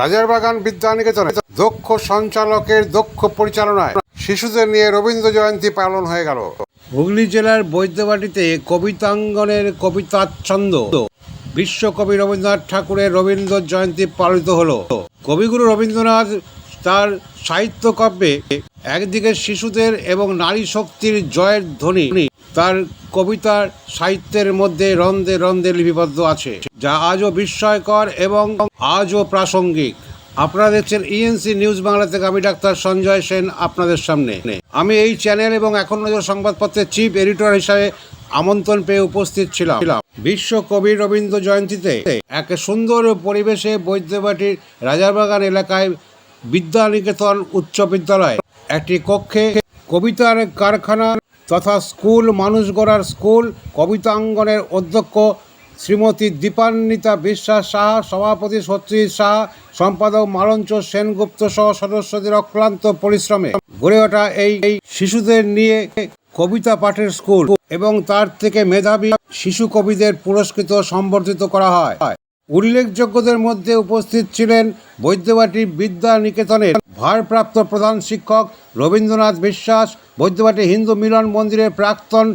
রাজারবাগান বিদ্যানিকেতনে। দক্ষ সঞ্চালকের দক্ষ পরিচালনায় শিশুদের নিয়ে রবীন্দ্র জয়ন্তী পালন হয়ে গেল। হুগলি জেলার বৈদ্যবাটিতে কবিতাঙ্গনের কবিতাচ্ছন্দ। বিশ্বকবি রবীন্দ্রনাথ ঠাকুরের রবীন্দ্র জয়ন্তী পালিত হলো। কবিগুরু রবীন্দ্রনাথ তার সাহিত্য কাব্যে একদিকে শিশুদের এবং নারী শক্তির জয়ের ধ্বনি। তার কবিতার সাহিত্যের মধ্যে রন্ধে রন্ধে লিপিবদ্ধ আছে, যা আজও বিস্ময়কর এবং আজও প্রাসঙ্গিক। আপনারা দেখছেন ইএনসি নিউজ বাংলা থেকে আমি ডাক্তার সঞ্জয় সেন আপনাদের সামনে। আমি এই চ্যানেল এবং এখন নজর সংবাদপত্রের চিফ এডিটর হিসাবে আমন্ত্রণ পেয়ে উপস্থিত ছিলাম। বিশ্ব কবি রবীন্দ্র জয়ন্তীতে এক সুন্দর পরিবেশে বৈদ্যবাটির রাজারবাগান এলাকায় বিদ্যানিকেতন উচ্চ বিদ্যালয়, একটি কক্ষে কবিতার কারখানা তথা স্কুল, মানুষ গড়ার স্কুল কবিতাঙ্গনের অধ্যক্ষ শ্রীমতী দীপান্বিতা বিশ্বাস সাহা, সভাপতি সত্যজিৎ সাহা, সম্পাদক মালঞ্চ সেনগুপ্ত সহ সদস্যদের অক্লান্ত পরিশ্রমে গড়ে ওঠা এই শিশুদের নিয়ে কবিতা পাঠের স্কুল এবং তার থেকে মেধাবী শিশু কবিদের পুরস্কৃত সম্বর্ধিত করা হয়। উল্লেখযোগ্যদের মধ্যে উপস্থিত ছিলেন বৈদ্যবাটি বিদ্যা নিকেতনের ভারপ্রাপ্ত প্রধান শিক্ষক রবীন্দ্রনাথ বিশ্বাস বৈদ্যবাটি হিন্দু মিলন মন্দিরের প্রাক্তন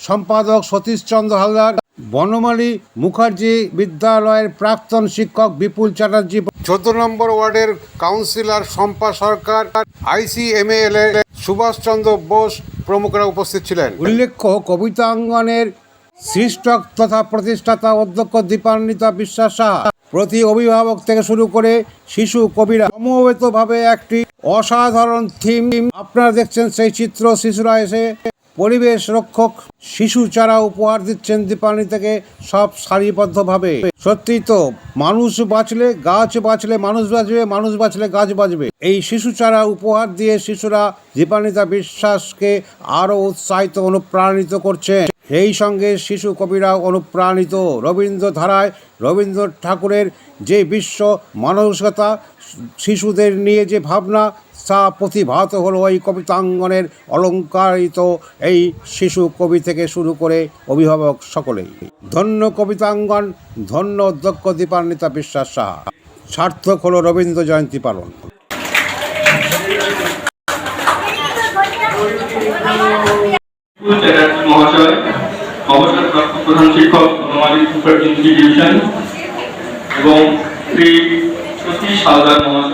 সম্পাদক সতীশচন্দ্র হালদার বনমালী মুখার্জি বিদ্যালয়ের প্রাক্তন শিক্ষক বিপুল চ্যাটার্জি। চোদ্দ নম্বর ওয়ার্ডের কাউন্সিলর শম্পা সরকার আইসিএমএল এর সুভাষচন্দ্র বোস প্রমুখরা উপস্থিত ছিলেন। উল্লেখ্য কবিতাঙ্গনের সৃষ্টক তথা প্রতিষ্ঠাতা অধ্যক্ষ দীপান্বিতা বিশ্বাস সাহা। প্রতি অভিভাবক থেকে শুরু করে শিশু কবিরা সমবেতভাবে একটি অসাধারণ থিম। আপনারা দেখছেন সেই চিত্র, শিশুরা এসে পরিবেশ রক্ষক শিশু চারা উপহার দিচ্ছেন দীপানি থেকে সব সারিবদ্ধভাবে। সত্যিই তো, মানুষ বাঁচলে গাছ বাঁচলে মানুষ বাঁচবে, মানুষ বাঁচলে গাছ বাঁচবে। এই শিশু চারা উপহার দিয়ে শিশুরা দীপানিতা বিশ্বাসকে আরও উৎসাহিত, অনুপ্রাণিত করছে। সেই সঙ্গে শিশু কবিরা অনুপ্রাণিত। রবীন্দ্র ধারায় রবীন্দ্র ঠাকুরের যে বিশ্ব মানসিকতা, শিশুদের নিয়ে যে ভাবনা তা প্রতিভাত হলো এই কবিতাঙ্গনের অলঙ্কারিত এই শিশু কবি থেকে শুরু করে অভিভাবক সকলেই। ধন্য কবিতাঙ্গন, ধন্য অধ্যক্ষ দীপান্বিতা বিশ্বাস সাহা। সার্থক হলো রবীন্দ্র জয়ন্তী পালন। শিক্ষক এবং শ্রী সতীশ হালদার মহাশয়।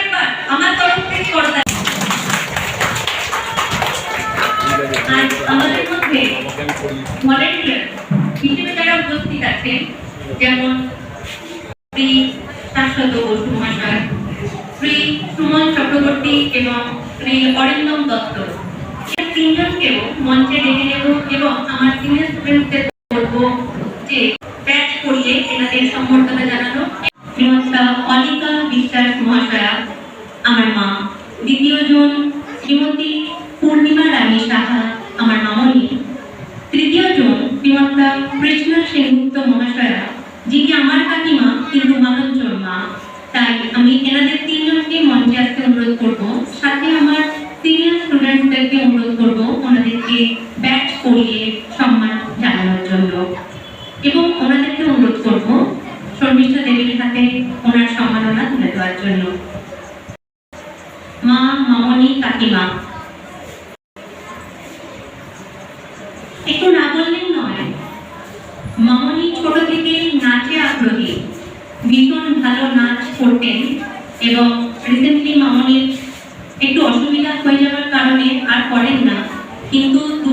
আমার তরফ থেকে করতে আমাদের মধ্যে ভলেন্টিয়ার হিসেবে যারা উপস্থিত আছেন, যেমন শ্রী শ্রী সুমন চক্রবর্তী এবং শ্রী অরিন্দম দত্ত। তিনজনকেও মঞ্চে ডেকে নেব এবং আমার সিনিয়র স্টুডেন্টদের বলব যে ব্যাচ করিয়ে এনাদের সম্বর্ধনা জানানো শ্রীমতা অনিকা বিশ্বাস মহাশয়া আমার মা দ্বিতীয় জন শ্রীমতী পূর্ণিমা রানী সাহা আমার মামনি তৃতীয় জন শ্রীমতা কৃষ্ণা সেনগুপ্ত মহাশয়া, যিনি আমার কাকিমা কিন্তু মানঞ্চর মা তাই আমি এনাদের তিনজনকে মঞ্চে আসতে অনুরোধ করব। সাথে আমার সিনিয়র স্টুডেন্টদেরকে অনুরোধ করব ওনাদেরকে ব্যাচ করিয়ে সম্মান জানানোর জন্য। এবং ওনাদেরকে অনুরোধ করব শর্মিষ্ঠা দেবীর হাতে ওনার সম্মাননা তুলে দেওয়ার জন্য। মা মামনি কাকিমা একটু না বললেন নয় মামনি ছোট থেকে নাচে আগ্রহী ভীষণ ভালো নাচ করতেন এবং রিসেন্টলি মামনির একটু অসুবিধা হয়ে যাওয়ার কারণে আর করেন না। কিন্তু দু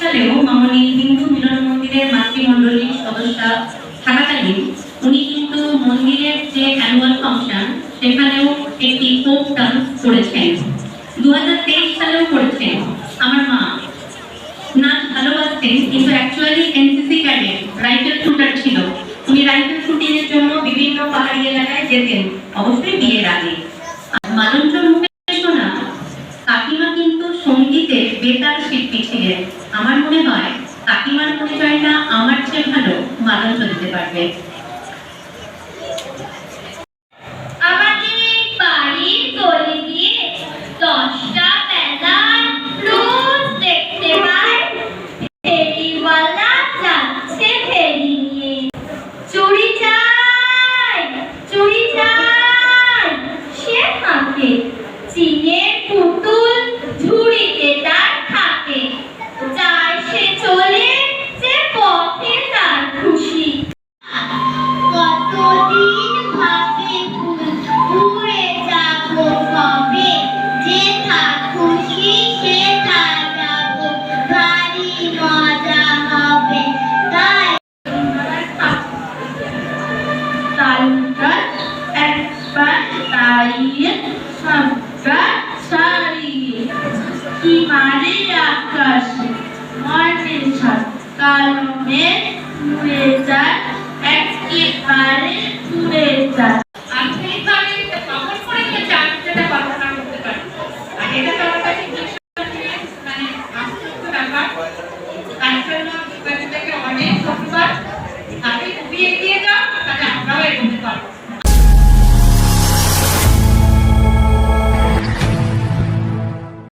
সালেও মামনি হিন্দু মিলন মন্দিরের মাতৃমণ্ডলীর সদস্য থাকাকালীন উনি কিন্তু মন্দিরের যে অ্যানুয়াল ফাংশন সেখানেও একটি ফোক ডান্স করেছেন। দু সালেও করেছেন। আমার মা নাচ ভালোবাসতেন, কিন্তু actually NCC cadet rifle shooter ছিল। উনি রাইফেল শুটিং এর জন্য বিভিন্ন যেতেন অবশ্যই বিয়ের আগে মানঞ্জন মুখে শোনা, কাকিমা কিন্তু সঙ্গীতে বেতার শিল্পী ছিলেন। আমার মনে হয় কাকিমার পরিচয়টা আমার চেয়ে ভালো মানঞ্জ দিতে পারবে। Sì, Barre